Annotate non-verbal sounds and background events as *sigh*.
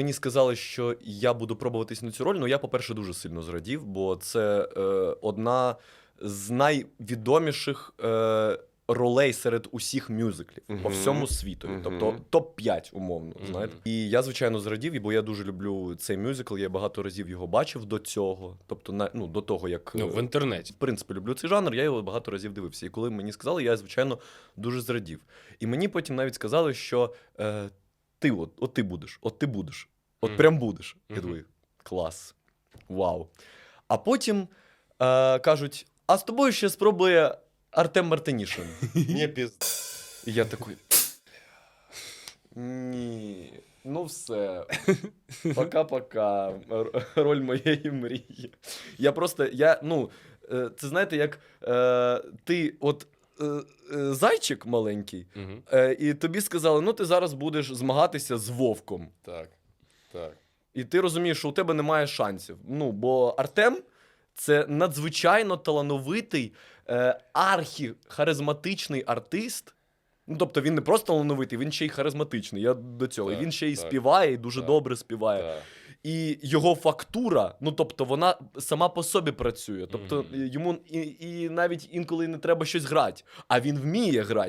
Мені сказали, що я буду пробуватись на цю роль. Ну я, по-перше, дуже сильно зрадів, бо це е, одна з найвідоміших е, ролей серед усіх мюзиклів по всьому світові. Мгм. Тобто топ-5, умовно. Мгм. Знаєте. І я, звичайно, зрадів, бо я дуже люблю цей мюзикл. Я багато разів його бачив до цього. Тобто, на, ну, до того, як. Ну, е, в інтернеті. в принципі, люблю цей жанр, я його багато разів дивився. І коли мені сказали, я, звичайно, дуже зрадів. І мені потім навіть сказали, що е, ти от, от ти будеш, от ти будеш, от Мгм. прям будеш. Я думаю, клас. Вау. А потім е, кажуть: а з тобою ще спробує Артем Мартинішин. *laughs* Не піз... І я такий. Ні. Ну все. Пока-пока. Роль моєї мрії. Я просто, я, ну, це знаєте, як е, ти от зайчик маленький, Мгм. е, і тобі сказали, ну ти зараз будеш змагатися з вовком. Так, так. І ти розумієш, що у тебе немає шансів. Ну, бо Артем це надзвичайно талановитий, е, архі-харизматичний артист. Ну, тобто він не просто талановитий, він ще й харизматичний. Я до цього. І Так, він ще й так, співає, і дуже так, добре співає. так. І його фактура, ну тобто, вона сама по собі працює. Тобто йому і, і навіть інколи не треба щось грати, а він вміє грати.